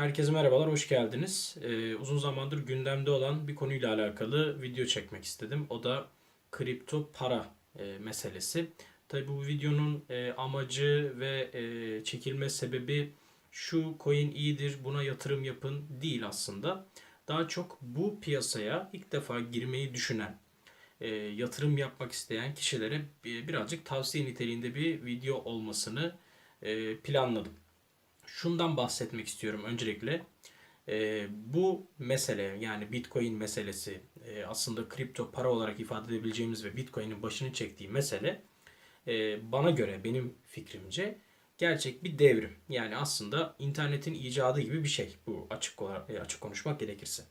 Herkese merhabalar, hoş geldiniz. Ee, uzun zamandır gündemde olan bir konuyla alakalı video çekmek istedim. O da kripto para e, meselesi. Tabii bu videonun e, amacı ve e, çekilme sebebi şu coin iyidir, buna yatırım yapın değil aslında. Daha çok bu piyasaya ilk defa girmeyi düşünen, e, yatırım yapmak isteyen kişilere bir- birazcık tavsiye niteliğinde bir video olmasını e, planladım şundan bahsetmek istiyorum öncelikle. Ee, bu mesele yani Bitcoin meselesi e, aslında kripto para olarak ifade edebileceğimiz ve Bitcoin'in başını çektiği mesele e, bana göre benim fikrimce gerçek bir devrim. Yani aslında internetin icadı gibi bir şey bu açık olarak e, açık konuşmak gerekirse.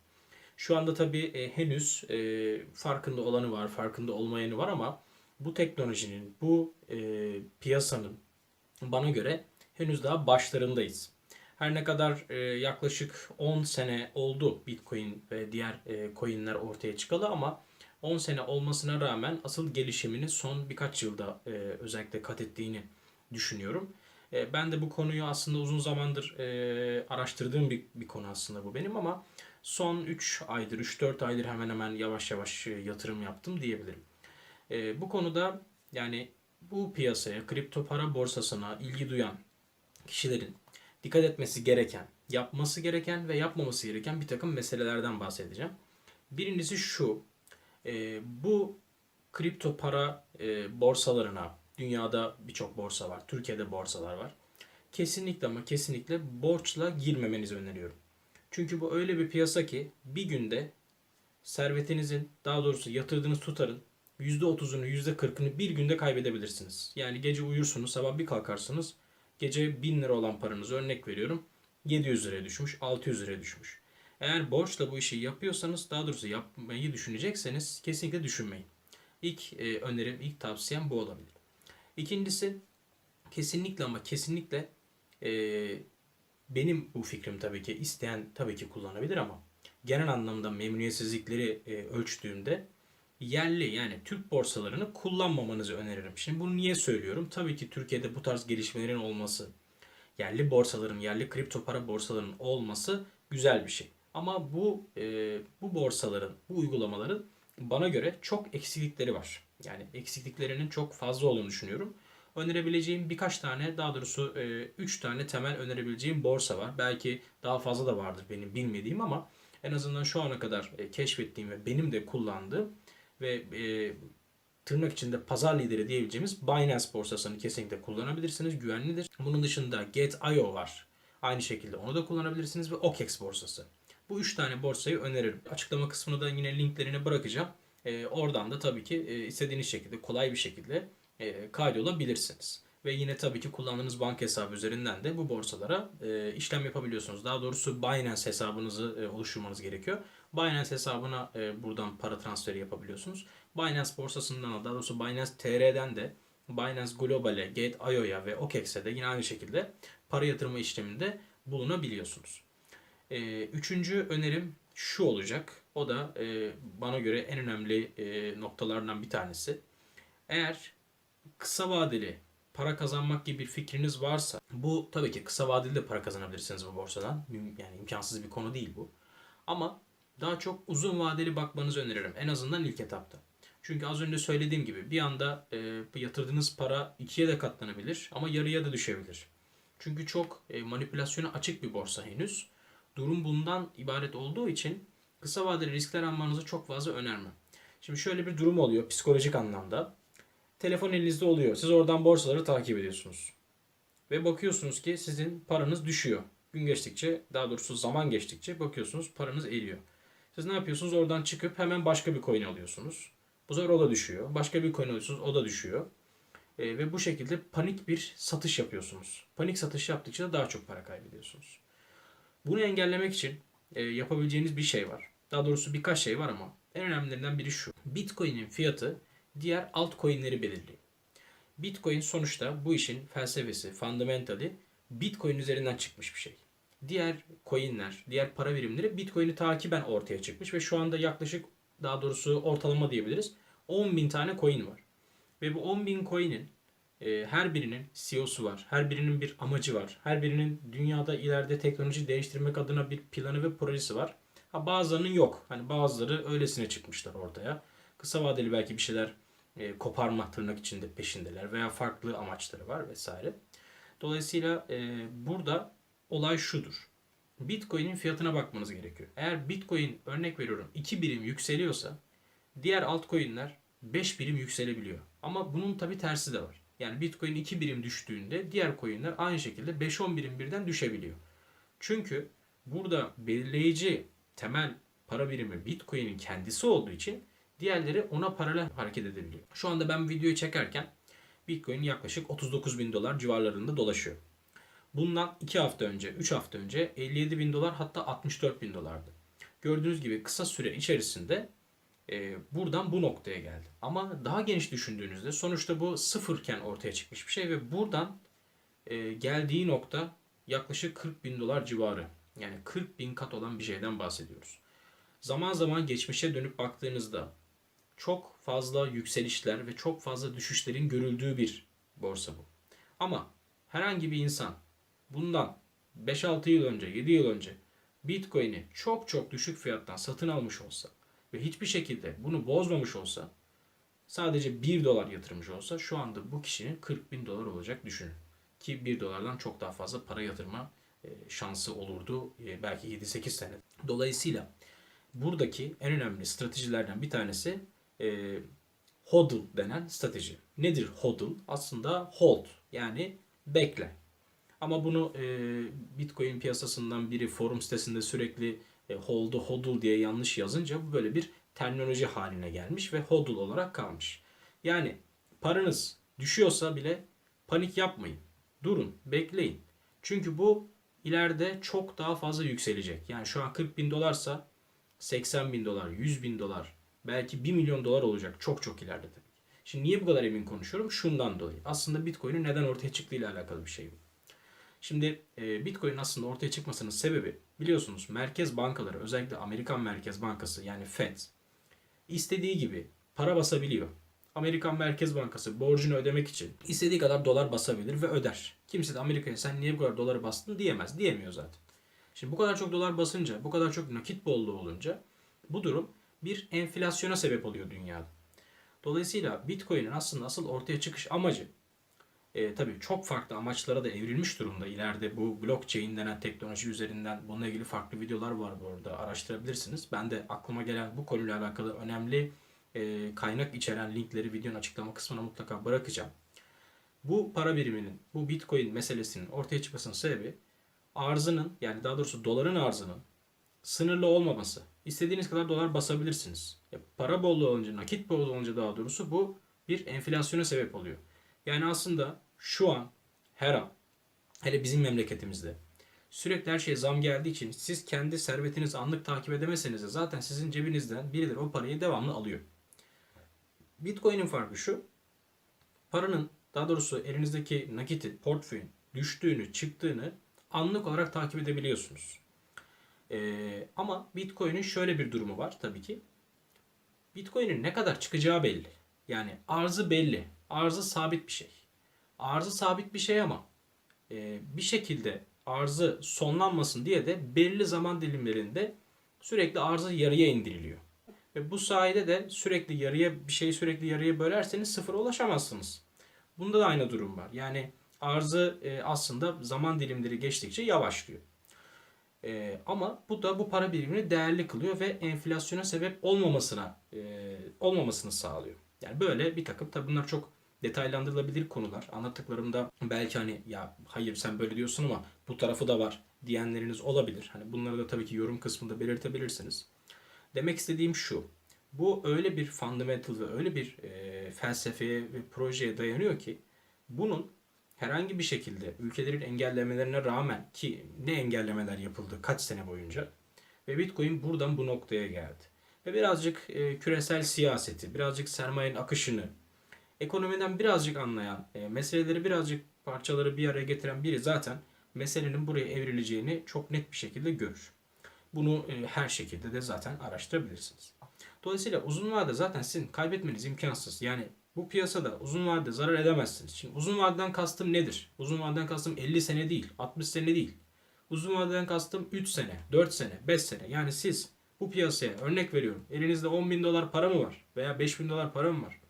Şu anda tabii e, henüz e, farkında olanı var, farkında olmayanı var ama bu teknolojinin, bu e, piyasanın bana göre henüz daha başlarındayız. Her ne kadar e, yaklaşık 10 sene oldu Bitcoin ve diğer e, coinler ortaya çıkalı ama 10 sene olmasına rağmen asıl gelişimini son birkaç yılda e, özellikle kat ettiğini düşünüyorum. E, ben de bu konuyu aslında uzun zamandır araştırdığım bir, bir konu aslında bu benim ama son 3 aydır, 3-4 aydır hemen hemen yavaş yavaş yatırım yaptım diyebilirim. Bu konuda yani bu piyasaya, kripto para borsasına ilgi duyan kişilerin dikkat etmesi gereken, yapması gereken ve yapmaması gereken bir takım meselelerden bahsedeceğim. Birincisi şu, e, bu kripto para e, borsalarına, dünyada birçok borsa var, Türkiye'de borsalar var. Kesinlikle ama kesinlikle borçla girmemenizi öneriyorum. Çünkü bu öyle bir piyasa ki bir günde servetinizin, daha doğrusu yatırdığınız tutarın %30'unu, %40'ını bir günde kaybedebilirsiniz. Yani gece uyursunuz, sabah bir kalkarsınız, gece 1000 lira olan paranız örnek veriyorum 700 liraya düşmüş, 600 liraya düşmüş. Eğer borçla bu işi yapıyorsanız, daha doğrusu yapmayı düşünecekseniz kesinlikle düşünmeyin. İlk e, önerim, ilk tavsiyem bu olabilir. İkincisi kesinlikle ama kesinlikle e, benim bu fikrim tabii ki isteyen tabii ki kullanabilir ama genel anlamda memnuniyetsizlikleri e, ölçtüğümde yerli yani Türk borsalarını kullanmamanızı öneririm. Şimdi bunu niye söylüyorum? Tabii ki Türkiye'de bu tarz gelişmelerin olması, yerli borsaların, yerli kripto para borsalarının olması güzel bir şey. Ama bu e, bu borsaların, bu uygulamaların bana göre çok eksiklikleri var. Yani eksikliklerinin çok fazla olduğunu düşünüyorum. Önerebileceğim birkaç tane, daha doğrusu 3 tane temel önerebileceğim borsa var. Belki daha fazla da vardır benim bilmediğim ama en azından şu ana kadar e, keşfettiğim ve benim de kullandığım ve e, tırnak içinde pazar lideri diyebileceğimiz Binance borsasını kesinlikle kullanabilirsiniz. Güvenlidir. Bunun dışında Get.io var. Aynı şekilde onu da kullanabilirsiniz ve OKEX borsası. Bu üç tane borsayı öneririm. Açıklama kısmına da yine linklerini bırakacağım. E, oradan da tabii ki e, istediğiniz şekilde kolay bir şekilde e, kaydolabilirsiniz. Ve yine tabii ki kullandığınız banka hesabı üzerinden de bu borsalara e, işlem yapabiliyorsunuz. Daha doğrusu Binance hesabınızı e, oluşturmanız gerekiyor. Binance hesabına e, buradan para transferi yapabiliyorsunuz. Binance borsasından da daha doğrusu Binance TR'den de Binance Global'e, Gate.io'ya ve OKEX'e de yine aynı şekilde para yatırma işleminde bulunabiliyorsunuz. E, üçüncü önerim şu olacak. O da e, bana göre en önemli e, noktalardan bir tanesi. Eğer kısa vadeli para kazanmak gibi bir fikriniz varsa bu tabii ki kısa vadeli de para kazanabilirsiniz bu borsadan. Yani imkansız bir konu değil bu. Ama daha çok uzun vadeli bakmanızı öneririm. En azından ilk etapta. Çünkü az önce söylediğim gibi bir anda e, yatırdığınız para ikiye de katlanabilir ama yarıya da düşebilir. Çünkü çok e, manipülasyona açık bir borsa henüz. Durum bundan ibaret olduğu için kısa vadeli riskler almanızı çok fazla önermem. Şimdi şöyle bir durum oluyor psikolojik anlamda. Telefon elinizde oluyor. Siz oradan borsaları takip ediyorsunuz. Ve bakıyorsunuz ki sizin paranız düşüyor. Gün geçtikçe, daha doğrusu zaman geçtikçe bakıyorsunuz paranız eriyor. Siz ne yapıyorsunuz? Oradan çıkıp hemen başka bir coin alıyorsunuz. Bu sefer o da düşüyor. Başka bir coin alıyorsunuz, o da düşüyor. E, ve bu şekilde panik bir satış yapıyorsunuz. Panik satış yaptıkça da daha çok para kaybediyorsunuz. Bunu engellemek için e, yapabileceğiniz bir şey var. Daha doğrusu birkaç şey var ama en önemlilerinden biri şu. Bitcoin'in fiyatı diğer altcoin'leri belirliyor. Bitcoin sonuçta bu işin felsefesi, fundamentali Bitcoin üzerinden çıkmış bir şey. Diğer coin'ler, diğer para birimleri Bitcoin'i takiben ortaya çıkmış ve şu anda yaklaşık daha doğrusu ortalama diyebiliriz 10 bin tane coin var. Ve bu 10 bin coin'in e, her birinin CEO'su var. Her birinin bir amacı var. Her birinin dünyada ileride teknoloji değiştirmek adına bir planı ve projesi var. Ha, bazılarının yok. Hani bazıları öylesine çıkmışlar ortaya. Kısa vadeli belki bir şeyler e, koparma tırnak içinde peşindeler veya farklı amaçları var vesaire. Dolayısıyla e, burada olay şudur. Bitcoin'in fiyatına bakmanız gerekiyor. Eğer Bitcoin örnek veriyorum 2 birim yükseliyorsa diğer altcoin'ler 5 birim yükselebiliyor. Ama bunun tabi tersi de var. Yani Bitcoin 2 birim düştüğünde diğer coin'ler aynı şekilde 5-10 birim birden düşebiliyor. Çünkü burada belirleyici temel para birimi Bitcoin'in kendisi olduğu için diğerleri ona paralel hareket edebiliyor. Şu anda ben videoyu çekerken Bitcoin yaklaşık 39 bin dolar civarlarında dolaşıyor. Bundan 2 hafta önce, 3 hafta önce 57 bin dolar hatta 64 bin dolardı. Gördüğünüz gibi kısa süre içerisinde e, buradan bu noktaya geldi. Ama daha geniş düşündüğünüzde sonuçta bu sıfırken ortaya çıkmış bir şey ve buradan e, geldiği nokta yaklaşık 40 bin dolar civarı. Yani 40 bin kat olan bir şeyden bahsediyoruz. Zaman zaman geçmişe dönüp baktığınızda çok fazla yükselişler ve çok fazla düşüşlerin görüldüğü bir borsa bu. Ama herhangi bir insan bundan 5-6 yıl önce, 7 yıl önce Bitcoin'i çok çok düşük fiyattan satın almış olsa ve hiçbir şekilde bunu bozmamış olsa sadece 1 dolar yatırmış olsa şu anda bu kişinin 40 bin dolar olacak düşünün. Ki 1 dolardan çok daha fazla para yatırma e, şansı olurdu e, belki 7-8 sene. Dolayısıyla buradaki en önemli stratejilerden bir tanesi e, HODL denen strateji. Nedir HODL? Aslında hold yani bekle. Ama bunu e, Bitcoin piyasasından biri forum sitesinde sürekli e, hold'u hodl diye yanlış yazınca bu böyle bir terminoloji haline gelmiş ve hodl olarak kalmış. Yani paranız düşüyorsa bile panik yapmayın. Durun, bekleyin. Çünkü bu ileride çok daha fazla yükselecek. Yani şu an 40 bin dolarsa 80 bin dolar, 100 bin dolar, belki 1 milyon dolar olacak çok çok ileride tabii. Şimdi niye bu kadar emin konuşuyorum? Şundan dolayı. Aslında Bitcoin'in neden ortaya çıktığı ile alakalı bir şey bu. Şimdi e, Bitcoin aslında ortaya çıkmasının sebebi biliyorsunuz merkez bankaları özellikle Amerikan Merkez Bankası yani Fed istediği gibi para basabiliyor. Amerikan Merkez Bankası borcunu ödemek için istediği kadar dolar basabilir ve öder. Kimse de Amerika'ya sen niye bu kadar doları bastın diyemez. Diyemiyor zaten. Şimdi bu kadar çok dolar basınca, bu kadar çok nakit bolluğu olunca bu durum bir enflasyona sebep oluyor dünyada. Dolayısıyla Bitcoin'in aslında asıl ortaya çıkış amacı e, tabii çok farklı amaçlara da evrilmiş durumda. İleride bu blockchain denen teknoloji üzerinden bununla ilgili farklı videolar var bu arada araştırabilirsiniz. Ben de aklıma gelen bu konuyla alakalı önemli e, kaynak içeren linkleri videonun açıklama kısmına mutlaka bırakacağım. Bu para biriminin, bu bitcoin meselesinin ortaya çıkmasının sebebi arzının yani daha doğrusu doların arzının sınırlı olmaması. İstediğiniz kadar dolar basabilirsiniz. Ya para bolluğu olunca, nakit bolluğu olunca daha doğrusu bu bir enflasyona sebep oluyor. Yani aslında şu an her an hele bizim memleketimizde sürekli her şeye zam geldiği için siz kendi servetinizi anlık takip edemeseniz de zaten sizin cebinizden birileri o parayı devamlı alıyor. Bitcoin'in farkı şu. Paranın daha doğrusu elinizdeki nakitin, portföyün düştüğünü, çıktığını anlık olarak takip edebiliyorsunuz. Ee, ama Bitcoin'in şöyle bir durumu var tabii ki. Bitcoin'in ne kadar çıkacağı belli. Yani arzı belli. Arzı sabit bir şey. Arzı sabit bir şey ama e, bir şekilde arzı sonlanmasın diye de belli zaman dilimlerinde sürekli arzı yarıya indiriliyor. Ve bu sayede de sürekli yarıya bir şeyi sürekli yarıya bölerseniz sıfıra ulaşamazsınız. Bunda da aynı durum var. Yani arzı e, aslında zaman dilimleri geçtikçe yavaşlıyor. E, ama bu da bu para birimini değerli kılıyor ve enflasyona sebep olmamasına e, olmamasını sağlıyor. Yani böyle bir takım tabi bunlar çok detaylandırılabilir konular. Anlattıklarımda belki hani ya hayır sen böyle diyorsun ama bu tarafı da var diyenleriniz olabilir. Hani bunları da tabii ki yorum kısmında belirtebilirsiniz. Demek istediğim şu. Bu öyle bir fundamental ve öyle bir e, felsefeye ve projeye dayanıyor ki bunun herhangi bir şekilde ülkelerin engellemelerine rağmen ki ne engellemeler yapıldı kaç sene boyunca ve Bitcoin buradan bu noktaya geldi. Ve birazcık e, küresel siyaseti, birazcık sermayenin akışını, ekonomiden birazcık anlayan, e, meseleleri birazcık parçaları bir araya getiren biri zaten meselenin buraya evrileceğini çok net bir şekilde görür. Bunu e, her şekilde de zaten araştırabilirsiniz. Dolayısıyla uzun vadede zaten sizin kaybetmeniz imkansız. Yani Bu piyasada uzun vadede zarar edemezsiniz. Şimdi uzun vadeden kastım nedir? Uzun vadeden kastım 50 sene değil, 60 sene değil. Uzun vadeden kastım 3 sene, 4 sene, 5 sene. Yani siz bu piyasaya örnek veriyorum. Elinizde 10 bin dolar para mı var? Veya 5 bin dolar para mı var?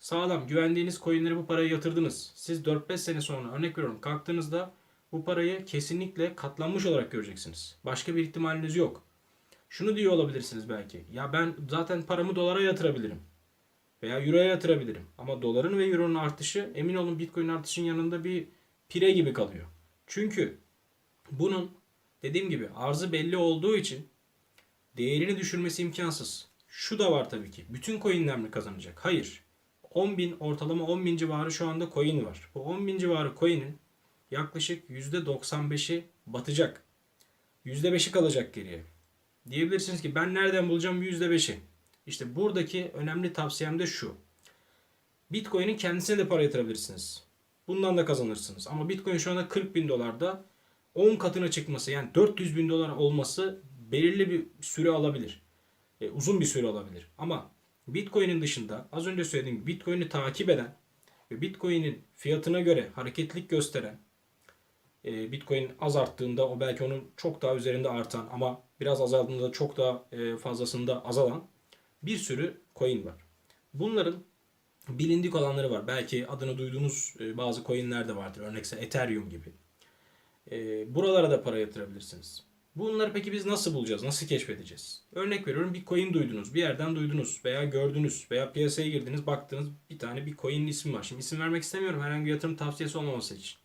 Sağlam güvendiğiniz coinlere bu parayı yatırdınız. Siz 4-5 sene sonra örnek veriyorum kalktığınızda bu parayı kesinlikle katlanmış olarak göreceksiniz. Başka bir ihtimaliniz yok. Şunu diyor olabilirsiniz belki. Ya ben zaten paramı dolara yatırabilirim. Veya euroya yatırabilirim. Ama doların ve euronun artışı emin olun bitcoin artışın yanında bir pire gibi kalıyor. Çünkü bunun dediğim gibi arzı belli olduğu için değerini düşürmesi imkansız. Şu da var tabii ki. Bütün coinler mi kazanacak? Hayır. 10 bin ortalama 10 bin civarı şu anda coin var. Bu 10 bin civarı coin'in yaklaşık %95'i batacak. %5'i kalacak geriye. Diyebilirsiniz ki ben nereden bulacağım bu %5'i? İşte buradaki önemli tavsiyem de şu. Bitcoin'in kendisine de para yatırabilirsiniz. Bundan da kazanırsınız. Ama Bitcoin şu anda 40 bin dolarda 10 katına çıkması yani 400 bin dolar olması belirli bir süre alabilir. E, uzun bir süre olabilir. Ama Bitcoin'in dışında az önce söylediğim Bitcoin'i takip eden ve Bitcoin'in fiyatına göre hareketlik gösteren e, Bitcoin az arttığında o belki onun çok daha üzerinde artan ama biraz azaldığında çok daha e, fazlasında azalan bir sürü coin var. Bunların bilindik olanları var. Belki adını duyduğunuz e, bazı coinler de vardır. Örnekse Ethereum gibi. Buralara da para yatırabilirsiniz. Bunları peki biz nasıl bulacağız? Nasıl keşfedeceğiz? Örnek veriyorum bir coin duydunuz. Bir yerden duydunuz veya gördünüz veya piyasaya girdiniz baktınız bir tane bir coin'in ismi var. Şimdi isim vermek istemiyorum herhangi bir yatırım tavsiyesi olmaması için.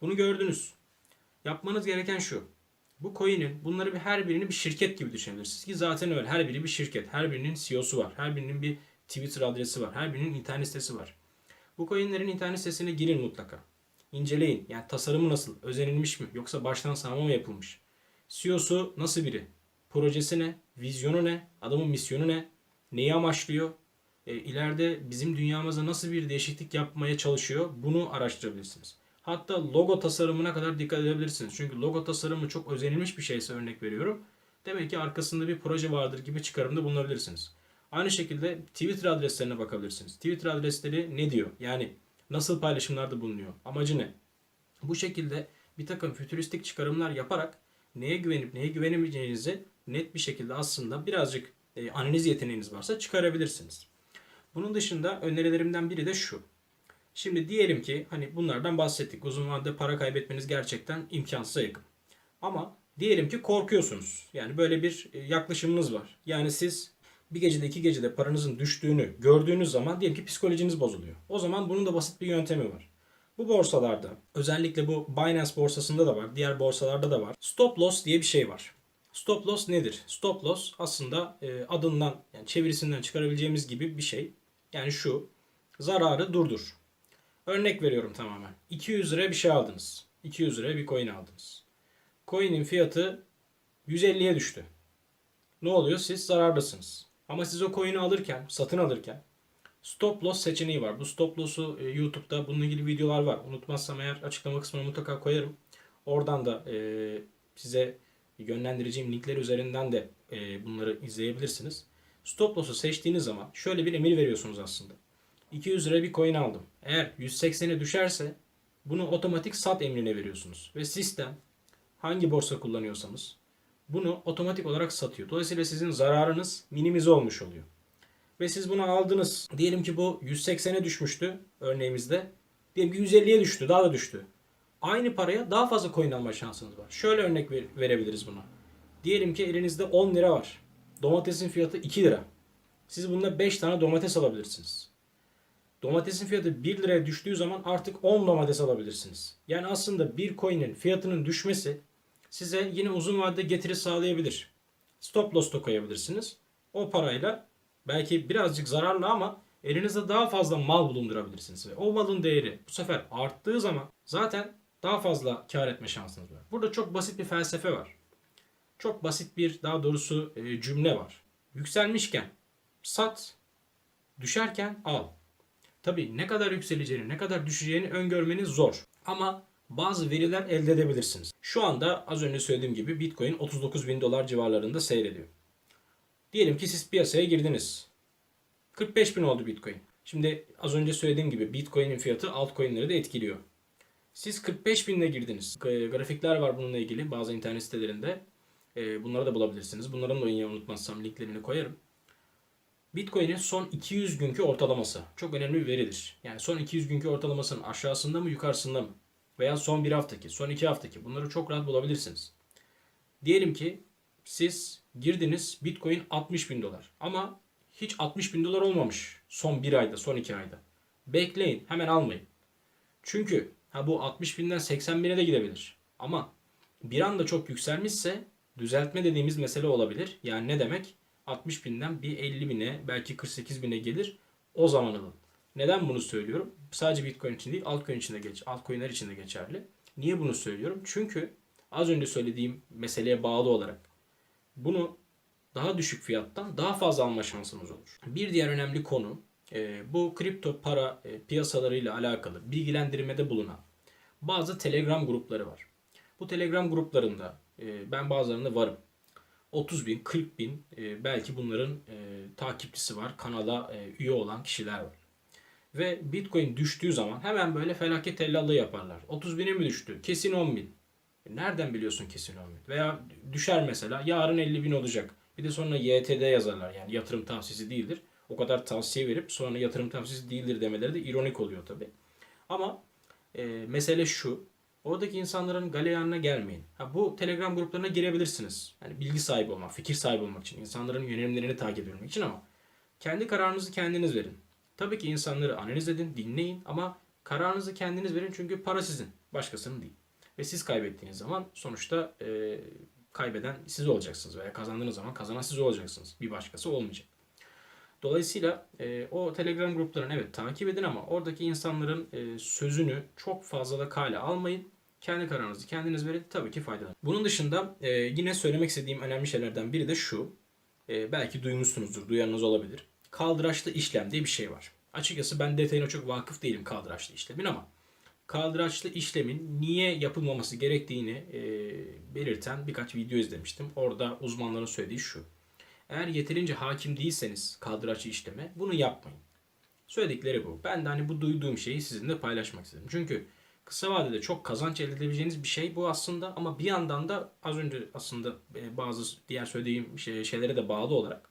Bunu gördünüz. Yapmanız gereken şu. Bu coin'in bunları bir her birini bir şirket gibi düşünebilirsiniz ki zaten öyle. Her biri bir şirket. Her birinin CEO'su var. Her birinin bir Twitter adresi var. Her birinin internet sitesi var. Bu coin'lerin internet sitesine girin mutlaka. İnceleyin. Yani tasarımı nasıl? Özenilmiş mi? Yoksa baştan sağma mı yapılmış? CEO'su nasıl biri? Projesi ne? Vizyonu ne? Adamın misyonu ne? Neyi amaçlıyor? E, ileride bizim dünyamıza nasıl bir değişiklik yapmaya çalışıyor? Bunu araştırabilirsiniz. Hatta logo tasarımına kadar dikkat edebilirsiniz. Çünkü logo tasarımı çok özenilmiş bir şeyse örnek veriyorum. Demek ki arkasında bir proje vardır gibi çıkarımda bulunabilirsiniz. Aynı şekilde Twitter adreslerine bakabilirsiniz. Twitter adresleri ne diyor? Yani nasıl paylaşımlarda bulunuyor? Amacı ne? Bu şekilde bir takım fütüristik çıkarımlar yaparak neye güvenip neye güvenemeyeceğinizi net bir şekilde aslında birazcık e, analiz yeteneğiniz varsa çıkarabilirsiniz. Bunun dışında önerilerimden biri de şu. Şimdi diyelim ki hani bunlardan bahsettik. Uzun vadede para kaybetmeniz gerçekten imkansıza yakın. Ama diyelim ki korkuyorsunuz. Yani böyle bir e, yaklaşımınız var. Yani siz bir gecede iki gecede paranızın düştüğünü gördüğünüz zaman diyelim ki psikolojiniz bozuluyor. O zaman bunun da basit bir yöntemi var. Bu borsalarda özellikle bu Binance borsasında da var, diğer borsalarda da var. Stop loss diye bir şey var. Stop loss nedir? Stop loss aslında e, adından yani çevirisinden çıkarabileceğimiz gibi bir şey. Yani şu zararı durdur. Örnek veriyorum tamamen. 200 liraya bir şey aldınız. 200 liraya bir coin aldınız. Coin'in fiyatı 150'ye düştü. Ne oluyor? Siz zarardasınız. Ama siz o coin'i alırken, satın alırken stop loss seçeneği var. Bu stop loss'u e, YouTube'da bununla ilgili videolar var. Unutmazsam eğer açıklama kısmına mutlaka koyarım. Oradan da e, size yönlendireceğim linkler üzerinden de e, bunları izleyebilirsiniz. Stop loss'u seçtiğiniz zaman şöyle bir emir veriyorsunuz aslında. 200 lira bir coin aldım. Eğer 180'e düşerse bunu otomatik sat emrine veriyorsunuz. Ve sistem hangi borsa kullanıyorsanız bunu otomatik olarak satıyor. Dolayısıyla sizin zararınız minimize olmuş oluyor. Ve siz bunu aldınız. Diyelim ki bu 180'e düşmüştü örneğimizde. Diyelim ki 150'ye düştü. Daha da düştü. Aynı paraya daha fazla coin alma şansınız var. Şöyle örnek ver- verebiliriz buna. Diyelim ki elinizde 10 lira var. Domatesin fiyatı 2 lira. Siz bunda 5 tane domates alabilirsiniz. Domatesin fiyatı 1 liraya düştüğü zaman artık 10 domates alabilirsiniz. Yani aslında bir coin'in fiyatının düşmesi size yine uzun vadede getiri sağlayabilir. Stop loss da koyabilirsiniz. O parayla belki birazcık zararlı ama elinizde daha fazla mal bulundurabilirsiniz. Ve o malın değeri bu sefer arttığı zaman zaten daha fazla kar etme şansınız var. Burada çok basit bir felsefe var. Çok basit bir daha doğrusu e, cümle var. Yükselmişken sat, düşerken al. Tabii ne kadar yükseleceğini, ne kadar düşeceğini öngörmeniz zor. Ama bazı veriler elde edebilirsiniz. Şu anda az önce söylediğim gibi Bitcoin 39 bin dolar civarlarında seyrediyor. Diyelim ki siz piyasaya girdiniz. 45 bin oldu Bitcoin. Şimdi az önce söylediğim gibi Bitcoin'in fiyatı altcoin'leri de etkiliyor. Siz 45 binle girdiniz. Grafikler var bununla ilgili bazı internet sitelerinde. Ee, bunları da bulabilirsiniz. Bunların da yine unutmazsam linklerini koyarım. Bitcoin'in son 200 günkü ortalaması çok önemli bir veridir. Yani son 200 günkü ortalamasının aşağısında mı yukarısında mı? Veya son bir haftaki, son iki haftaki bunları çok rahat bulabilirsiniz. Diyelim ki siz girdiniz Bitcoin 60 bin dolar ama hiç 60 bin dolar olmamış son bir ayda, son iki ayda. Bekleyin, hemen almayın. Çünkü ha bu 60 binden 80 bine de gidebilir. Ama bir anda çok yükselmişse düzeltme dediğimiz mesele olabilir. Yani ne demek? 60 binden bir 50 bine belki 48 bine gelir. O zaman alın. Neden bunu söylüyorum? Sadece Bitcoin için değil, altcoin için de geç, altcoin'ler için de geçerli. Niye bunu söylüyorum? Çünkü az önce söylediğim meseleye bağlı olarak bunu daha düşük fiyattan daha fazla alma şansımız olur. Bir diğer önemli konu e, bu kripto para e, piyasalarıyla alakalı bilgilendirmede bulunan bazı Telegram grupları var. Bu Telegram gruplarında e, ben bazılarında varım. 30 bin, 40 bin belki bunların takipçisi var. Kanala üye olan kişiler var. Ve Bitcoin düştüğü zaman hemen böyle felaket tellallığı yaparlar. 30 bine mi düştü? Kesin 10 bin. E, Nereden biliyorsun kesin 10 bin? Veya düşer mesela yarın 50 bin olacak. Bir de sonra YTD yazarlar yani yatırım tavsiyesi değildir. O kadar tavsiye verip sonra yatırım tavsiyesi değildir demeleri de ironik oluyor tabi. Ama e, mesele şu. Oradaki insanların galeyanına gelmeyin. Ha, bu Telegram gruplarına girebilirsiniz. Yani bilgi sahibi olmak, fikir sahibi olmak için, insanların yönelimlerini takip etmek için ama kendi kararınızı kendiniz verin. Tabii ki insanları analiz edin, dinleyin ama kararınızı kendiniz verin çünkü para sizin, başkasının değil. Ve siz kaybettiğiniz zaman sonuçta e, kaybeden siz olacaksınız veya kazandığınız zaman kazanan siz olacaksınız. Bir başkası olmayacak. Dolayısıyla e, o Telegram gruplarını evet takip edin ama oradaki insanların e, sözünü çok fazla da kale almayın. Kendi kararınızı kendiniz verin. Tabii ki faydalanın. Bunun dışında e, yine söylemek istediğim önemli şeylerden biri de şu. E, belki duymuşsunuzdur, duyanınız olabilir. Kaldıraçlı işlem diye bir şey var. Açıkçası ben detayına çok vakıf değilim kaldıraçlı işlemin ama kaldıraçlı işlemin niye yapılmaması gerektiğini e, belirten birkaç video izlemiştim. Orada uzmanların söylediği şu. Eğer yeterince hakim değilseniz kaldıraçlı işleme bunu yapmayın. Söyledikleri bu. Ben de hani bu duyduğum şeyi sizinle paylaşmak istedim. Çünkü kısa vadede çok kazanç elde edebileceğiniz bir şey bu aslında ama bir yandan da az önce aslında e, bazı diğer söylediğim şey- şeylere de bağlı olarak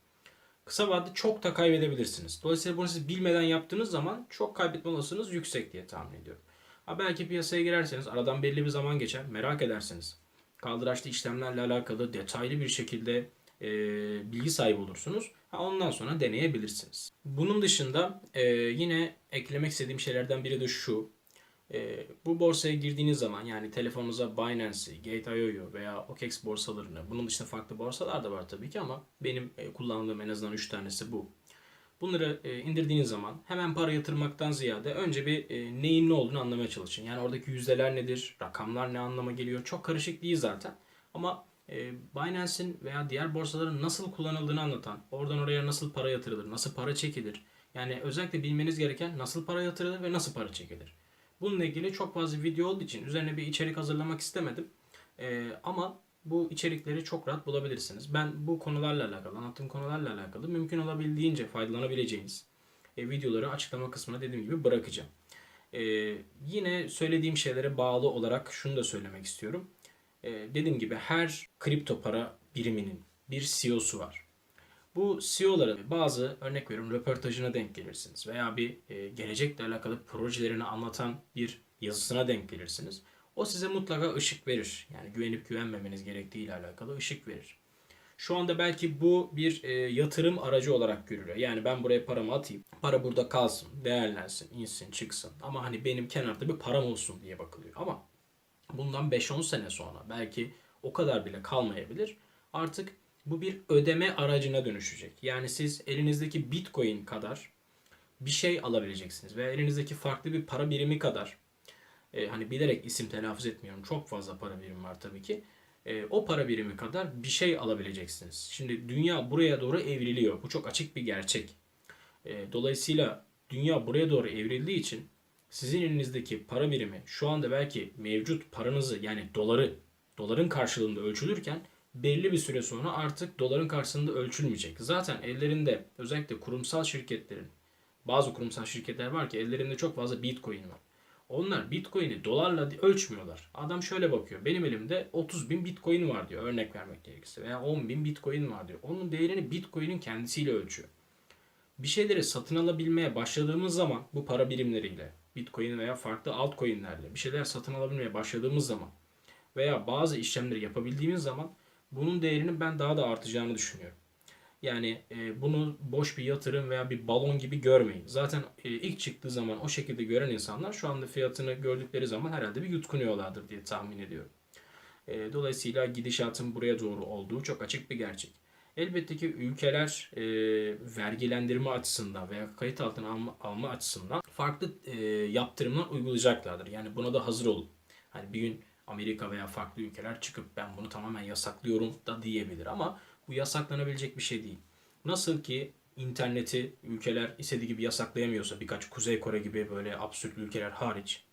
kısa vadede çok da kaybedebilirsiniz. Dolayısıyla bunu siz bilmeden yaptığınız zaman çok kaybetme olasılığınız yüksek diye tahmin ediyorum. Ha belki piyasaya girerseniz aradan belli bir zaman geçer merak edersiniz. Kaldıraçlı işlemlerle alakalı detaylı bir şekilde e, bilgi sahibi olursunuz. Ha, ondan sonra deneyebilirsiniz. Bunun dışında e, yine eklemek istediğim şeylerden biri de şu. E, bu borsaya girdiğiniz zaman yani telefonunuza Binance'i, Gate.io'yu veya OKEx borsalarını, bunun dışında farklı borsalar da var tabii ki ama benim e, kullandığım en azından 3 tanesi bu. Bunları e, indirdiğiniz zaman hemen para yatırmaktan ziyade önce bir e, neyin ne olduğunu anlamaya çalışın. Yani oradaki yüzdeler nedir, rakamlar ne anlama geliyor çok karışık değil zaten. Ama e, Binance'in veya diğer borsaların nasıl kullanıldığını anlatan, oradan oraya nasıl para yatırılır, nasıl para çekilir. Yani özellikle bilmeniz gereken nasıl para yatırılır ve nasıl para çekilir. Bununla ilgili çok fazla video olduğu için üzerine bir içerik hazırlamak istemedim. Ama bu içerikleri çok rahat bulabilirsiniz. Ben bu konularla alakalı, anlattığım konularla alakalı mümkün olabildiğince faydalanabileceğiniz e, videoları açıklama kısmına dediğim gibi bırakacağım. E, yine söylediğim şeylere bağlı olarak şunu da söylemek istiyorum. E, dediğim gibi her kripto para biriminin bir CEO'su var. Bu CEO'ların bazı örnek veriyorum röportajına denk gelirsiniz veya bir e, gelecekle alakalı projelerini anlatan bir yazısına denk gelirsiniz. O size mutlaka ışık verir. Yani güvenip güvenmemeniz gerektiği ile alakalı ışık verir. Şu anda belki bu bir e, yatırım aracı olarak görülüyor. Yani ben buraya paramı atayım. Para burada kalsın, değerlensin, insin, çıksın. Ama hani benim kenarda bir param olsun diye bakılıyor. Ama bundan 5-10 sene sonra belki o kadar bile kalmayabilir. Artık bu bir ödeme aracına dönüşecek. Yani siz elinizdeki Bitcoin kadar bir şey alabileceksiniz veya elinizdeki farklı bir para birimi kadar e, hani bilerek isim telaffuz etmiyorum. Çok fazla para birimi var tabii ki. E, o para birimi kadar bir şey alabileceksiniz. Şimdi dünya buraya doğru evriliyor. Bu çok açık bir gerçek. E, dolayısıyla dünya buraya doğru evrildiği için sizin elinizdeki para birimi şu anda belki mevcut paranızı yani doları doların karşılığında ölçülürken belli bir süre sonra artık doların karşısında ölçülmeyecek. Zaten ellerinde özellikle kurumsal şirketlerin bazı kurumsal şirketler var ki ellerinde çok fazla bitcoin var. Onlar bitcoin'i dolarla ölçmüyorlar. Adam şöyle bakıyor. Benim elimde 30 bin bitcoin var diyor. Örnek vermek gerekirse. Veya 10 bin bitcoin var diyor. Onun değerini bitcoin'in kendisiyle ölçüyor. Bir şeyleri satın alabilmeye başladığımız zaman bu para birimleriyle, bitcoin veya farklı altcoin'lerle bir şeyler satın alabilmeye başladığımız zaman veya bazı işlemleri yapabildiğimiz zaman bunun değerinin ben daha da artacağını düşünüyorum. Yani e, bunu boş bir yatırım veya bir balon gibi görmeyin. Zaten e, ilk çıktığı zaman o şekilde gören insanlar şu anda fiyatını gördükleri zaman herhalde bir yutkunuyorlardır diye tahmin ediyorum. E, dolayısıyla gidişatın buraya doğru olduğu çok açık bir gerçek. Elbette ki ülkeler e, vergilendirme açısından veya kayıt altına alma, alma açısından farklı e, yaptırımlar uygulayacaklardır. Yani buna da hazır olun. Hani bir gün Amerika veya farklı ülkeler çıkıp ben bunu tamamen yasaklıyorum da diyebilir ama bu yasaklanabilecek bir şey değil. Nasıl ki interneti ülkeler istediği gibi yasaklayamıyorsa birkaç Kuzey Kore gibi böyle absürt ülkeler hariç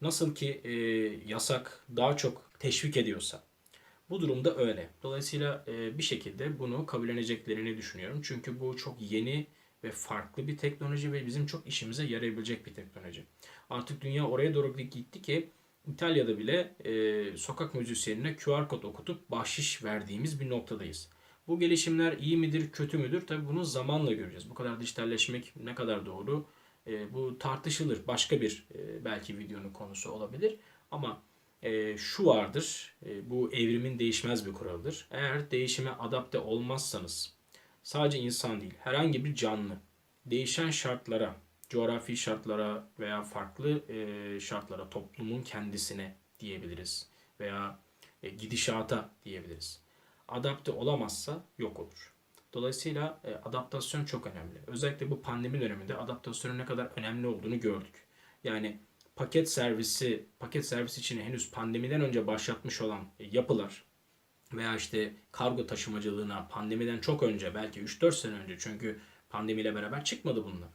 nasıl ki e, yasak daha çok teşvik ediyorsa bu durumda öyle. Dolayısıyla e, bir şekilde bunu kabulleneceklerini düşünüyorum. Çünkü bu çok yeni ve farklı bir teknoloji ve bizim çok işimize yarayabilecek bir teknoloji. Artık dünya oraya doğru gitti ki İtalya'da bile e, sokak müzisyenine QR kod okutup bahşiş verdiğimiz bir noktadayız. Bu gelişimler iyi midir, kötü müdür? Tabii bunu zamanla göreceğiz. Bu kadar dijitalleşmek ne kadar doğru? E, bu tartışılır. Başka bir e, belki videonun konusu olabilir. Ama e, şu vardır. E, bu evrimin değişmez bir kuralıdır. Eğer değişime adapte olmazsanız sadece insan değil, herhangi bir canlı değişen şartlara, coğrafi şartlara veya farklı e, şartlara, toplumun kendisine diyebiliriz veya e, gidişata diyebiliriz. Adapte olamazsa yok olur. Dolayısıyla e, adaptasyon çok önemli. Özellikle bu pandemi döneminde adaptasyonun ne kadar önemli olduğunu gördük. Yani paket servisi, paket servisi için henüz pandemiden önce başlatmış olan e, yapılar veya işte kargo taşımacılığına pandemiden çok önce belki 3-4 sene önce çünkü pandemiyle beraber çıkmadı bunlar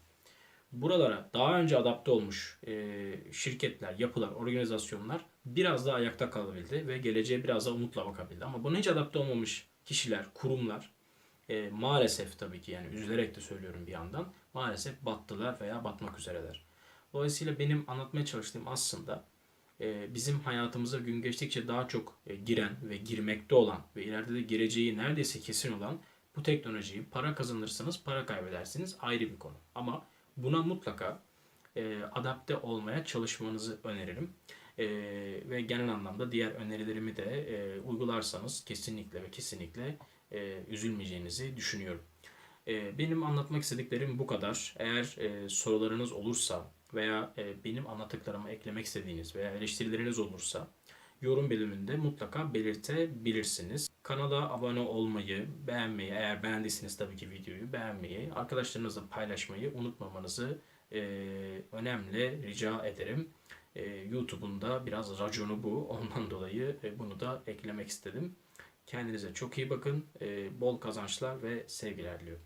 buralara daha önce adapte olmuş e, şirketler, yapılar, organizasyonlar biraz daha ayakta kalabildi ve geleceğe biraz daha umutla bakabildi. Ama buna hiç adapte olmamış kişiler, kurumlar e, maalesef tabii ki yani üzülerek de söylüyorum bir yandan maalesef battılar veya batmak üzereler. Dolayısıyla benim anlatmaya çalıştığım aslında e, bizim hayatımıza gün geçtikçe daha çok e, giren ve girmekte olan ve ileride de gireceği neredeyse kesin olan bu teknolojiyi para kazanırsanız para kaybedersiniz ayrı bir konu. Ama Buna mutlaka e, adapte olmaya çalışmanızı öneririm. E, ve genel anlamda diğer önerilerimi de e, uygularsanız kesinlikle ve kesinlikle e, üzülmeyeceğinizi düşünüyorum. E, benim anlatmak istediklerim bu kadar. Eğer e, sorularınız olursa veya e, benim anlattıklarıma eklemek istediğiniz veya eleştirileriniz olursa yorum bölümünde mutlaka belirtebilirsiniz. Kanala abone olmayı, beğenmeyi, eğer beğendiyseniz tabii ki videoyu beğenmeyi, arkadaşlarınızla paylaşmayı unutmamanızı e, önemli rica ederim. E, YouTube'un da biraz raconu bu. Ondan dolayı e, bunu da eklemek istedim. Kendinize çok iyi bakın. E, bol kazançlar ve sevgiler diliyorum.